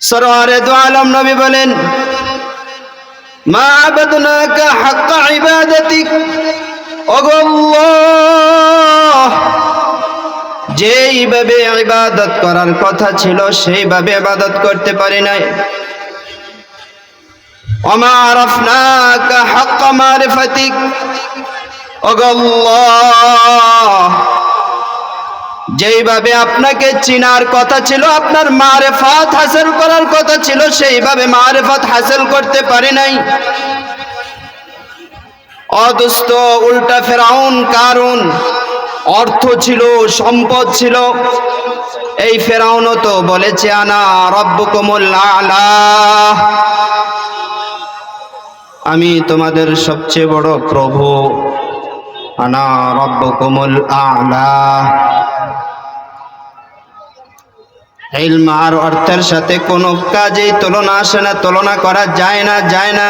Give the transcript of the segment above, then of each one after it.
সরোয়ারে দু আলম নবী বলেন মা আবাদনাকা হাক্কা ইবাদাতিক ওগো আল্লাহ যেইভাবে ইবাদত করার কথা ছিল সেইভাবে ইবাদত করতে পারি নাই وما عرفناك حق معرفتك ওগো আল্লাহ যেইভাবে আপনাকে চিনার কথা ছিল, আপনার মারেফাত হাসিল করার কথা ছিল, সেইভাবে মারেফাত হাসিল করতে পারি নাই। অদুষ্ট উল্টা ফেরাউন কারণ অর্থ ছিল, সম্পদ ছিল। এই ফেরাউনও তো বলেছে, আনা রব্বুকুমুল আলা। আমি তোমাদের সবচেয়ে বড় প্রভু। আনা রব্বকুমুল আলা ইলম আর অর্থের সাথে কোনো কাজেই তুলনা আসে না, তুলনা করা যায় না যায় না।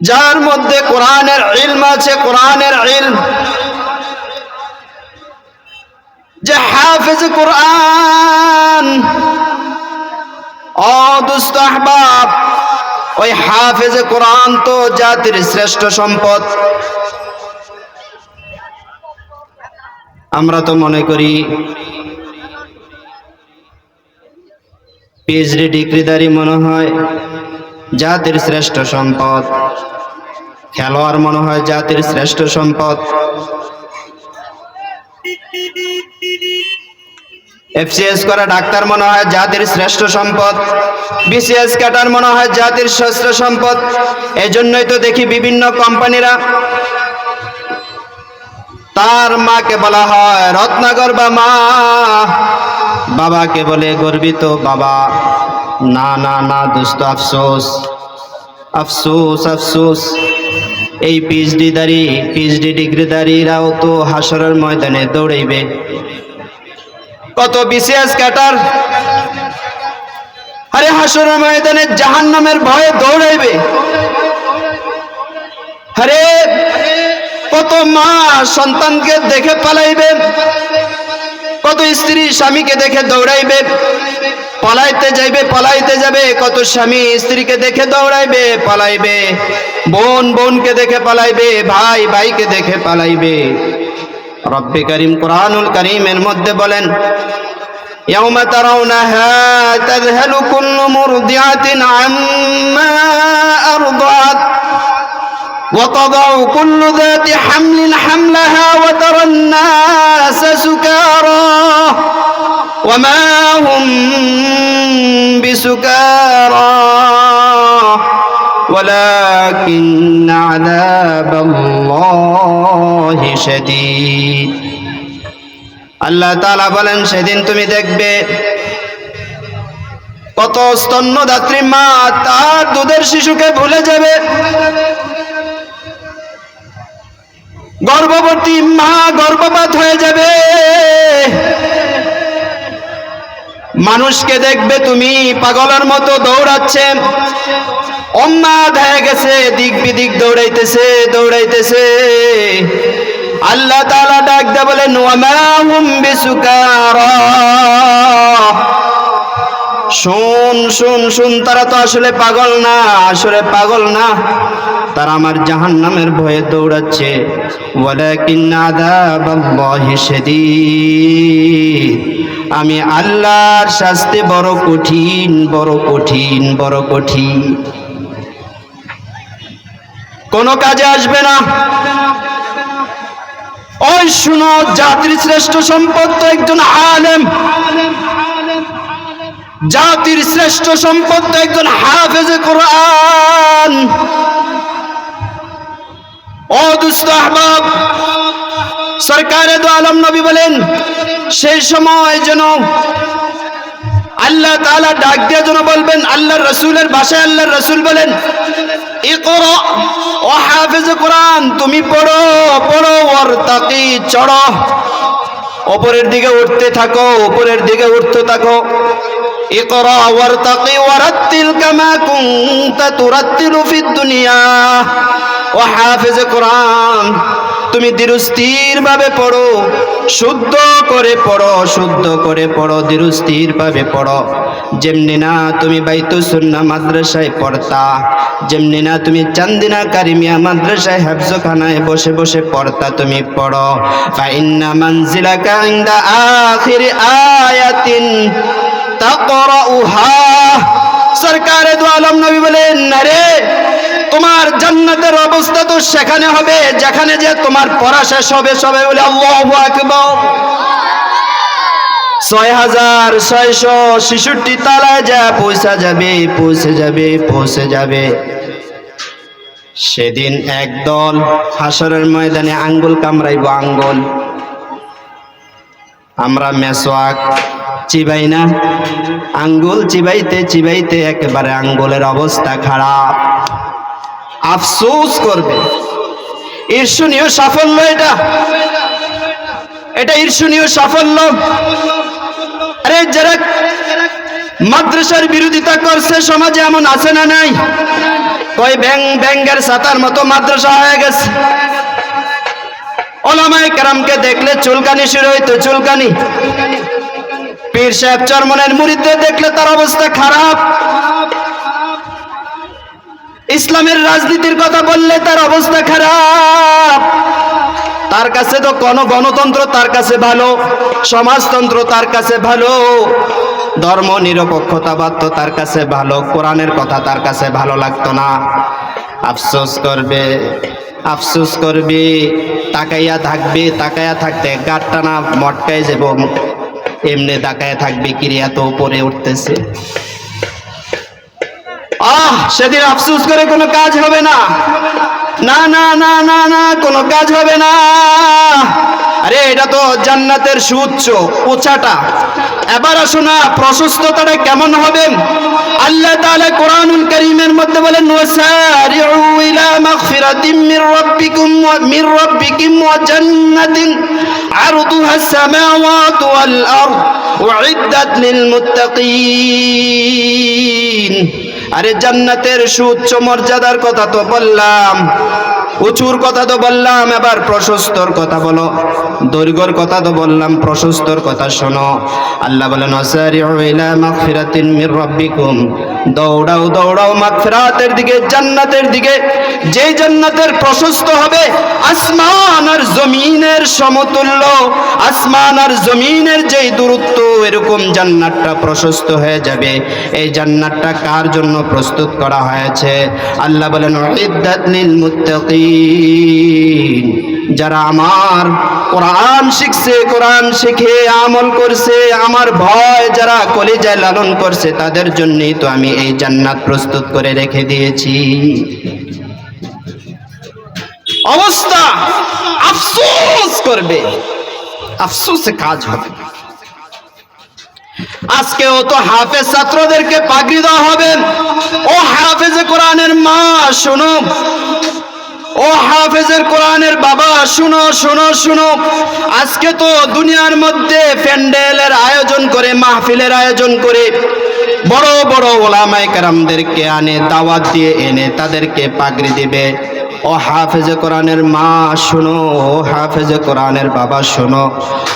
যার মধ্যে কোরআনের ইলম আছে, কোরআনের ইলম যে হাফেজ কোরআন। ও দুস্থ আহবাব ওই হাফেজ কোরআন তো জাতির শ্রেষ্ঠ সম্পদ। আমরা তো মনে করি পিএইচডি ডিগ্রিদারি মনে হয় জাতির শ্রেষ্ঠ সম্পদ। খেলোয়াড় মনে হয় জাতির শ্রেষ্ঠ সম্পদ। এফসিএস করা ডাক্তার মনে হয় জাতির শ্রেষ্ঠ সম্পদ। বিসিএস ক্যাটার মনে হয় জাতির শ্রেষ্ঠ সম্পদ। এজন্যই তো দেখি বিভিন্ন কোম্পানিরা তার মাকে বলা হয় রত্নাগর বা মা বাবাকে বলে, গর্বিত বাবা, না না না, দুস্থ, আফসোস আফসোস আফসোস। এই পিএইচডি দাঁড়ি পিএইচডি ডিগ্রিদারিরাও তো হাসরের ময়দানে দৌড়াইবে। কত বিসিএস ক্যাটার? আরে হাসরের ময়দানে জাহান্নামের ভয়ে দৌড়াইবে। আরে কত মা সন্তানকে দেখে পালাইবে। কত স্ত্রী স্বামীকে দেখে দৌড়াইবে। পলাইতে যাইবে, পলাইতে যাবে। কত স্বামী স্ত্রীকে দেখে দৌড়াইবে, পালাইবে। বোন, বোনকে দেখে পালাইবে, ভাই, ভাইকে দেখে পালাইবে। রব্বে করিম কোরআনুল করিমের মধ্যে বলেন يوم ترونها تذهل كل مرضعة عما أرضعت وتضع كل ذات حمل حملها وترى الناس سكارى وما هم بسكارى ولكن عذاب الله شديد আল্লাহ তাআলা বলেন সেদিন তুমি দেখবে কত স্তন্যদাত্রী মা তার দুধের শিশুকে ভুলে যাবে গর্ভবতী মা গর্ভপাত হয়ে যাবে মানুষকে দেখবে তুমি পাগলের মতো দৌড়াচ্ছে অম্মাদ হয়ে গেছে, দিক বিদিক দৌড়াইতেছে দৌড়াইতেছে। আল্লাহ তাআলা ডাক দে বিসুকারা। শুন শুন শুন, তারা তো আসলে পাগল না, আসলে পাগল না। তারা আমার জাহান্নামের ভয়ে দৌড়াচ্ছে। আমি আল্লাহর শাস্তি বড় কঠিন বড় কঠিন বড় কঠিন। কোনো কাজে আসবে না। ওই শুনো, জাতির শ্রেষ্ঠ সম্পদ তো একজন আলেম। জাতির শ্রেষ্ঠ সম্পদ তো একজন হাফেজে কোরআন। ও দুস্থ আহবাব, সরকারে তো আলম নবী বলেন, সেই সময় যেন আল্লাহ তাআলা ডাক দিয়ে যেন বলবেন, আল্লাহর রসুলের ভাষায় আল্লাহর রসুল বলেন ও তুমি পড়ো পড়ো ওর তাকে চড়ো। ওপরের দিকে উঠতে থাকো ওপরের দিকে উঠতে থাকো। ইকরা দুনিয়া। ও হাফেজ কোরআন তুমি ধীরস্থির ভাবে পড়ো, শুদ্ধ করে পড়ো, শুদ্ধ করে পড়ো ধীরস্থির ভাবে পড়ো। যেমনি না তুমি বাইতু সুন্না মাদ্রাসায় পড়তা, যেমনি না তুমি চান্দিনা কারিমিয়া মাদ্রাসায় হাফজখানায় বসে বসে পড়তা তুমি পড়ো। ফাইন্না মানজিলা ইনদা আখির আয়াতিন তাকরাউহা। সরকারে দু আলম নবী বলেন আরে তোমার জান্নাতের অবস্থা তো সেখানে হবে, যেখানে যে তোমার পড়া শেষ হবে সবে বলে আল্লাহু আকবার। ছয় হাজার ছয়শো ছেষট্টি তালায় যা পৌঁছা যাবে, পৌঁছে যাবে পৌঁছে যাবে। সেদিন একদল হাসরের ময়দানে আঙ্গুল কামড়াইব আঙ্গুল। আমরা মেসোয়াক চিবাই না। আঙ্গুল চিবাইতে চিবাইতে একেবারে আঙ্গুলের অবস্থা খারাপ। আফসোস করবে। ঈর্ষণীয় সাফল্য এটা। এটা ঈর্ষণীয় সাফল্য। আরে যারা মাদ্রাসার বিরোধিতা করছে, সমাজে এমন আছে না নাই? কয় ব্যাং ব্যাঙ্গের সাতার মতো মাদ্রাসা হয়ে গেছে। ওলামায় কেরামকে দেখলে চুলকানি শুরু হইতো, চুলকানি। পীর সাহেব চরমনের মুরিদদের দেখলে তার অবস্থা খারাপ। ইসলামের রাজনীতির কথা বললে তার অবস্থা খারাপ। তার কাছে তো কোন গণতন্ত্র তার কাছে ভালো, সমাজতন্ত্র তার কাছে ভালো, ধর্ম নিরপেক্ষতাবাদ তো তার কাছে ভালো, কোরআনের কথা তার কাছে ভালো লাগতো না। আফসোস করবে আফসোস করবে, তাকাইয়া থাকবে, তাকাইয়া থাকতে গাটটা না মটকায় যাব, এমনি তাকাইয়া থাকবে, ক্রিয়া তো উপরে উঠতেছে। আহ, সেদিন আফসুস করে কোনো কাজ হবে না। না না না না না, কোনো কাজ হবে না। আরে, এটা তো জান্নাতের সুউচ্চ উঁচাটা এবার আসো না, প্রশস্ততাটা কেমন হবে? আল্লাহ তাআলা কোরআনুল কারীমের মধ্যে বলেন, ওয়াসারিউ ইলা মাগফিরাতিম মির রাব্বিকুম ওয়া, মির রাব্বিকুম ওয়া জান্নাতিন আরদুহা আস-সামাওয়াতু ওয়াল আরদ উইদ্দাত লিল মুত্তাকিন। আরে জান্নাতের সুউচ্চ মর্যাদার কথা তো বললাম, উঁচুর কথা তো বললাম, এবার প্রশস্তর কথা বলো। দৈর্ঘ্যর কথা তো বললাম, প্রশস্তর কথা শোনো। আল্লাহ বলেন রাব্বিকুম। দৌড়াও দৌড়াও মাগফিরাতের দিকে, জান্নাতের দিকে। যেই জান্নাতের প্রশস্ত হবে, আসমান আর জমিনের সমতুল্য। আসমান আর জমিনের যেই দূরত্ব এরকম জান্নাতটা প্রশস্ত হয়ে যাবে। এই জান্নাতটা কার জন্য প্রস্তুত করা হয়েছে? আল্লাহ বলেন মুত্তাকিন। যারা আমার কোরআন শিখছে, কোরআন শিখে আমল করছে, আমার ভয় যারা কলিজায় লালন করছে, তাদের জন্যই তো আমি এই জান্নাত প্রস্তুত করে রেখে দিয়েছি। অবস্থা আফসোস করবে। আফসোসে কাজ হবে আজকেও তো হাফেজ ছাত্রদেরকে পাগড়ি দেওয়া হবে। ও হাফেজে কোরআনের মা, শুনো। ও হাফেজের কোরআনের বাবা, শুনো শুনো শুনো। আজকে তো দুনিয়ার মধ্যে প্যান্ডেলের আয়োজন করে, মাহফিলের আয়োজন করে বড় বড় ওলামাই কারামদেরকে আনে, দাওয়াত দিয়ে এনে তাদেরকে পাগড়ি দিবে। ও হাফেজে কোরআনের মা শুনো, ও হাফেজে কোরআনের বাবা শুনো।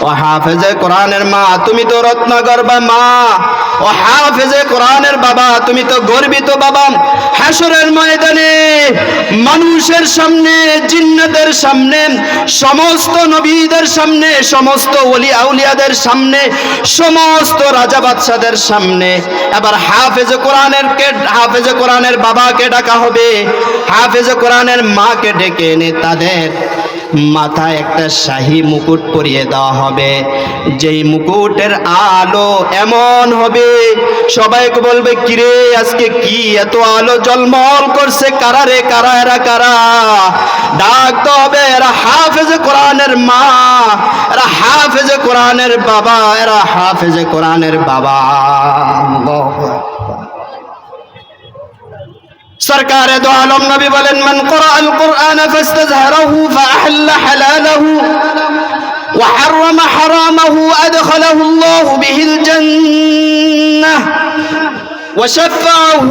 ও হাফেজে কোরআনের মা, তুমি তো রত্নগর্বা মা। ও হাফেজে কোরআনের বাবা, তুমি তো গর্বিত বাবা। হাসরের ময়দানে মানুষের সামনে, জিন্নদের সামনে, সমস্ত নবীদের সামনে, সমস্ত অলি আউলিয়াদের সামনে, সমস্ত রাজা বাদশাদের সামনে। এবার হাফেজে কোরআনের কে, হাফেজে কোরআনের বাবাকে ডাকা হবে। হাফেজে কোরআনের মাকে ডেকে এনে তাদের মাথায় একটা শাহী মুকুট পরিয়ে দেওয়া হবে। যেই মুকুটের আলো এমন হবে, সবাইকে বলবে, কিরে, আজকে কি এত আলো জলমল করছে? কারা রে, কারা, এরা কারা? ডাকতে হবে, এরা হাফেজে কোরআনের মা, এরা হাফেজে কোরআনের বাবা, এরা হাফেজে কোরআনের বাবা। আল্লাহু আকবার। سركار دو عالم نبي بلن من قرأ القرآن فاستزهره فأحل حلاله وحرم حرامه أدخله الله به الجنة وشفعه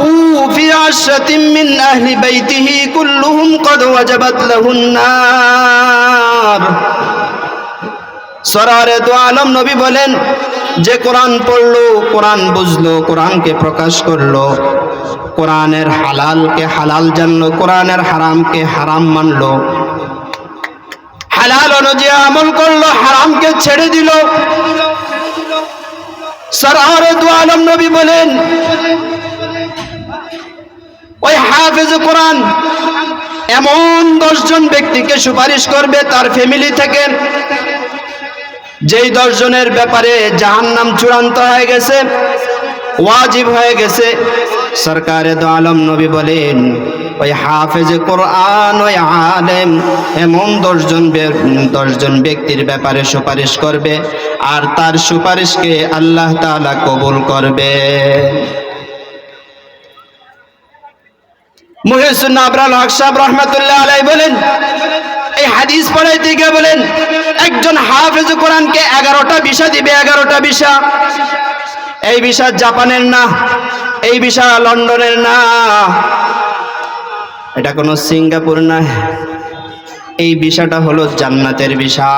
في عشرة من أهل بيته كلهم قد وجبت له النار আমার সরারে তো আলম নবী বলেন যে কোরআন পড়লো কোরআন বুঝলো কোরআনকে প্রকাশ করলো কোরআনের হালালকে হালাল জানলো, কোরআনের হারামকে হারাম মানলো। হালাল অনুযায়ী আমল করল, হারামকে ছেড়ে দিল। সরারে নবী বলেন, ওই হাফেজ কোরআন এমন দশজন ব্যক্তিকে সুপারিশ করবে তার ফ্যামিলি থেকে। যেই দশজনের ব্যাপারে জাহান্নাম চূড়ান্ত হয়ে গেছে, ওয়াজিব হয়ে গেছে। সরকারে দো আলম নবী বলেন, ওই হাফেজ কোরআন, ওই আলেম, এমন দশজন দশজন ব্যক্তির ব্যাপারে সুপারিশ করবে, আর তার সুপারিশকে আল্লাহ তাআলা কবুল করবে। আলাই বলেন, এই হাদিস বলেন, একজন হাফেজ কোরআনকে এগারোটা বিষা দিবে, এগারোটা বিষা। এই বিষা জাপানের না এই বিষা লন্ডনের না এটা কোনো সিঙ্গাপুর না এই বিষাটা হলো জান্নাতের বিষা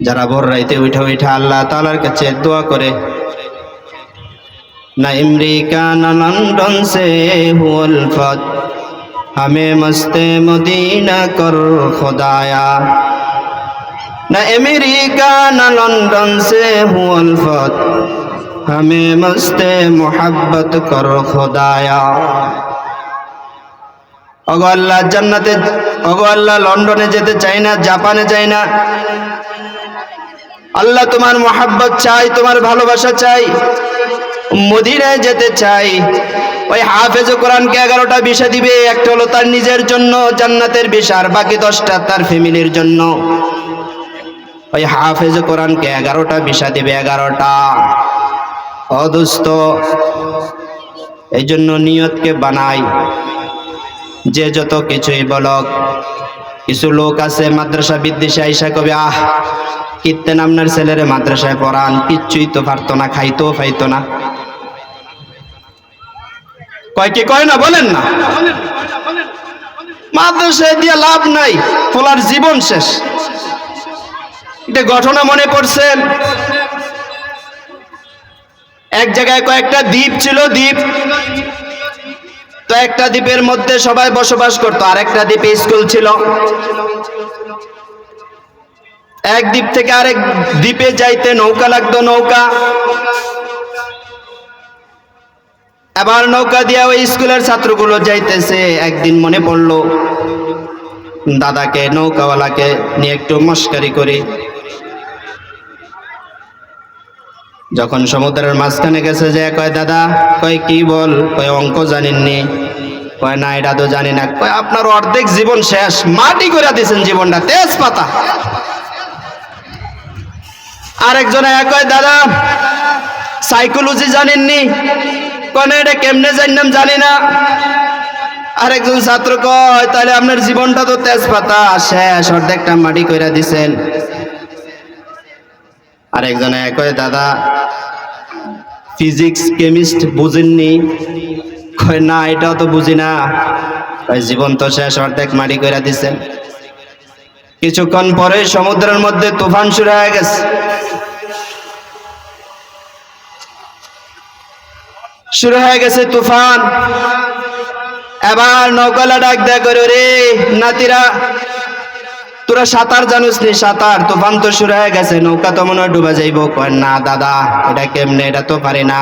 যারা ভোর রাইতে উঠে উঠে আল্লাহ তালার কাছে দোয়া করে न अमरीका न लंदन से हुआ अल्फत हमें मस्ते मदीना कर खुदाया না আমেরিকা, না লন্ডন, সে ہوں হামে মস্তে মোহাব্বত কর খোদায়া। অগো আল্লাহ জান্নাতে অগো আল্লাহ লন্ডনে যেতে চাই না, জাপানে চাই না। আল্লাহ তোমার মোহাব্বত চাই, তোমার ভালোবাসা চাই। মদিনায় যেতে চাই। ওই হাফেজ কোরআনকে এগারোটা বিষা দিবে, একটা হলো তার নিজের জন্য, জান্নাতের বিষ, আর বাকি দশটা তার ফ্যামিলির জন্য। ওই হাফেজ কোরআনকে এগারোটা বিষা দিবে, এগারোটা। অদুস্ত এই জন্য নিয়তকে বানাই। যে যত কিছুই বলক, কিছু লোক আছে মাদ্রাসা বিদ্বেষে আইসা কবে, আহ কীর্তেন আপনার ছেলেরে মাদ্রাসায় পড়ান, কিচ্ছুই তো পারতো না, খাইতেও পাইতো না। কয় কি, কয় না, বলেন না। মাদ্রাসায় দিয়ে লাভ নাই, পোলার জীবন শেষ। এটা ঘটনা মনে পড়ছে। এক জায়গায় কয়েকটা দ্বীপ ছিল, দ্বীপ। তো একটা দ্বীপের মধ্যে সবাই বসবাস করতো আর একটা দ্বীপে স্কুল ছিল। এক দ্বীপ থেকে আরেক দ্বীপে যাইতে নৌকা লাগতো, নৌকা। এবার নৌকা দিয়া ওই স্কুলের ছাত্রগুলো যাইতেছে, একদিন মনে পড়ল, দাদাকে, নৌকাওয়ালাকে নিয়ে একটু মস্কারি করি। যখন সমুদ্রের মাঝখানে গেছে যে, কয় দাদা, কয় কি বল? কয় অঙ্ক জানেননি? কয়, না, এটা তো জানি না। কয়, আপনার অর্ধেক জীবন শেষ। মাটি করে দিয়েছেন জীবনটা, তেজপাতা। আরেকজনে কয়, দাদা, সাইকোলজি জানেননি? কনে এটা কেমনে জানলাম জানি না। আরেকজন ছাত্র কয়, তাহলে আপনার জীবনটা তো তেজপাতা, শেষ, অর্ধেকটা মাটি কইরা দিছেন আরেকজনে কয় দাদা ফিজিক্স কেমিস্ট বুঝেননি। কয়, না, এটাও তো বুঝি না। জীবন তো শেষ, অর্ধেক মাটি কইরা দিছেন। কিছুক্ষণ পরে সমুদ্রের মধ্যে তুফান শুরু হয়ে গেছে। শুরু হয়ে গেছে তুফান। এবার নৌকালা ডাক দেয়া করে রে, নাতিরা তোরা সাঁতার জানিস নি, সাঁতার তুফান তো শুরু হয়ে গেছে, নৌকা তো মনে ডুবা যাইব। কয়, না, দাদা, এটা কেমনে? এটা তো পারি না।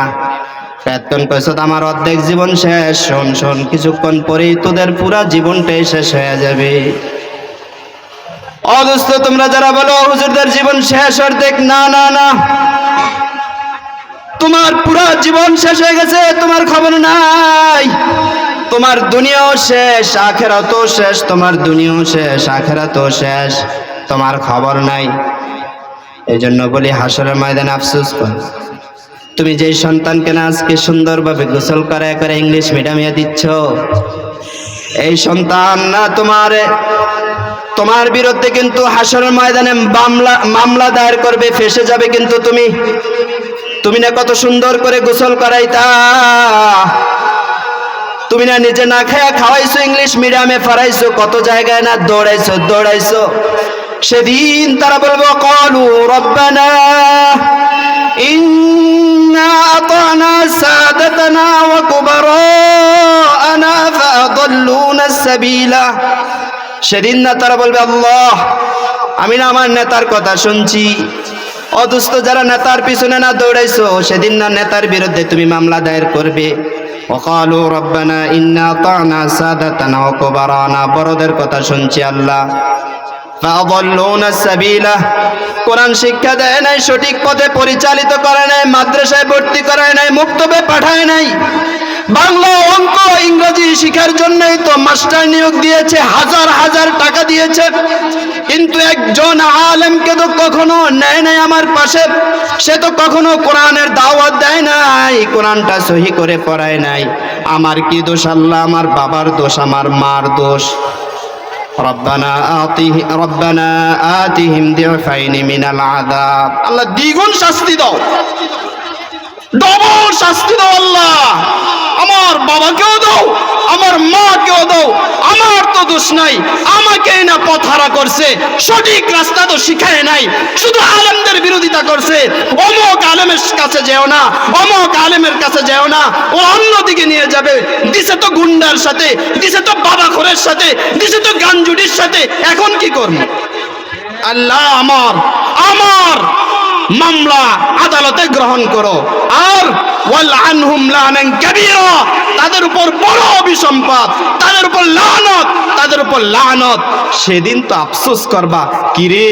এতক্ষণ কইস আমার অর্ধেক জীবন শেষ, শোন শোন, কিছুক্ষণ পরেই তোদের পুরা জীবনটাই শেষ হয়ে যাবে। অদুস্থ তোমরা যারা বলো, হুজুরদের জীবন শেষ অর্ধেক, না না না। তোমার পুরো জীবন শেষ হয়ে গেছে, তোমার খবর নাই। তোমার দুনিয়াও শেষ, আখেরাতও শেষ, তোমার দুনিয়াও শেষ, আখেরাতও শেষ। তোমার খবর নাই। এই জন্য বলি, হাসরের ময়দানে আফসোস কর। তুমি যেই সন্তানকে না আজকে সুন্দরভাবে গোসল করে করে ইংলিশ মিডিয়ামে দিচ্ছ, এই সন্তান না তোমার তোমার বিরুদ্ধে কিন্তু হাসরের ময়দানে মামলা মামলা দায়ের করবে, ফেসে যাবে কিন্তু তুমি। তুমি না কত সুন্দর করে গোসল করাইতা। তুমি না নিজে না খায়া খাওয়াইছো ইংলিশ মিডিয়ামে পড়াইছো কত জায়গায় না দৌড়াইছো দৌড়াইছো সেদিন তারা বলবো কলু রব্বানা إنا أطعنا سادتنا وكبراءنا فأضلونا السبيل সেদিন না তারা বলবে আল্লাহ আমি না আমার নেতার কথা শুনছি অদুস্থ যারা নেতার পিছনে না দৌড়াইছো সেদিন না নেতার বিরুদ্ধে তুমি মামলা দায়ের করবে وقالوا ربنا إنا أطعنا سادتنا وكبراءنا বড়দের কথা শুনছি আল্লাহ فأضلونا السبيل কোরআন শিক্ষা দেয় নাই সঠিক পথে পরিচালিত করে নাই মাদ্রাসায় ভর্তি করায় নাই মুক্তবে পাঠায় নাই বাংলা অঙ্ক ইংরেজি শিখার জন্যই তো মাস্টার নিয়োগ দিয়েছে, হাজার হাজার টাকা দিয়েছে। কিন্তু একজন আলেমকে তো কখনো নেয় নাই আমার পাশে। সে তো কখনো কোরআনের দাওয়াত দেয় নাই, কোরআনটা সহি করে পড়ায় নাই। আমার কি দোষ আল্লাহ? আমার বাবার দোষ, আমার মার দোষ। রব্বানা মিনাল আল্লাহ দ্বিগুণ শাস্তি দাও। ডবল শাস্তি দাও আল্লাহ। আমার বাবাকেও দাও, আমার মাকেও দাও, আমার তো দোষ নাই, আমাকেই না পথহারা করছে, সঠিক রাস্তা তো শিখায় নাই, শুধু আলেমদের বিরোধিতা করছে, অমুক আলেমের কাছে যেও না, অমুক আলেমের কাছে যেও না, ও অন্যদিকে নিয়ে যাবে, দিছে তো গুন্ডার সাথে, দিছে তো বাবা খোরের সাথে, দিছে তো গাঞ্জুডির সাথে, এখন কি করব? আল্লাহ আমার আমার মামলা আদালতে গ্রহণ করো। আর তাদের উপর বড় অভিসম্পাদ তাদের উপর লানত, তাদের উপর লানত। সেদিন তো আফসোস করবা। কিরে,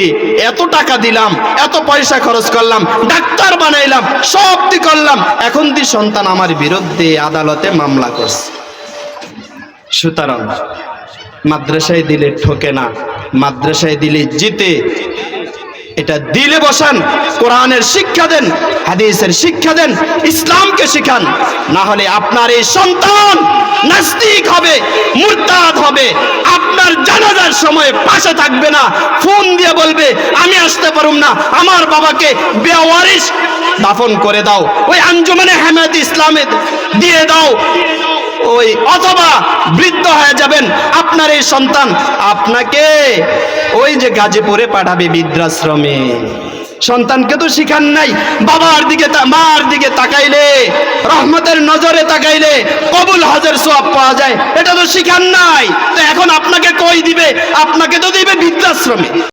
এত টাকা দিলাম, এত পয়সা খরচ করলাম, ডাক্তার বানাইলাম, সব করলাম। এখন দি সন্তান আমার বিরুদ্ধে আদালতে মামলা করছে। সুতরাং মাদ্রাসায় দিলে ঠকে না, মাদ্রাসায় দিলে জিতে। এটা দিলে বসান, কোরআনের শিক্ষা দেন, হাদিসের শিক্ষা দেন, ইসলামকে শিখান। না হলে আপনার এই সন্তান নাস্তিক হবে, মুরতাদ হবে, আপনার জানাজার সময় পাশে থাকবে না। ফোন দিয়ে বলবে, আমি আসতে পারুম না, আমার বাবাকে বেওয়ারিশ দাফন করে দাও। ওই আঞ্জুমানে হেমায়ত ইসলামে দিয়ে দাও। ওই অথবা বৃদ্ধ হয়ে যাবেন। আপনার এই সন্তান আপনাকে ওই যে গাজীপুরে পাঠাবে বৃদ্ধাশ্রমে। সন্তানকে তো শিখান নাই। বাবার দিকে মার দিকে তাকাইলে, রহমতের নজরে তাকাইলে কবুল হজের সোয়াব পাওয়া যায়। এটা তো শিখান নাই। তো এখন আপনাকে কই দিবে? আপনাকে তো দিবে বৃদ্ধাশ্রমে।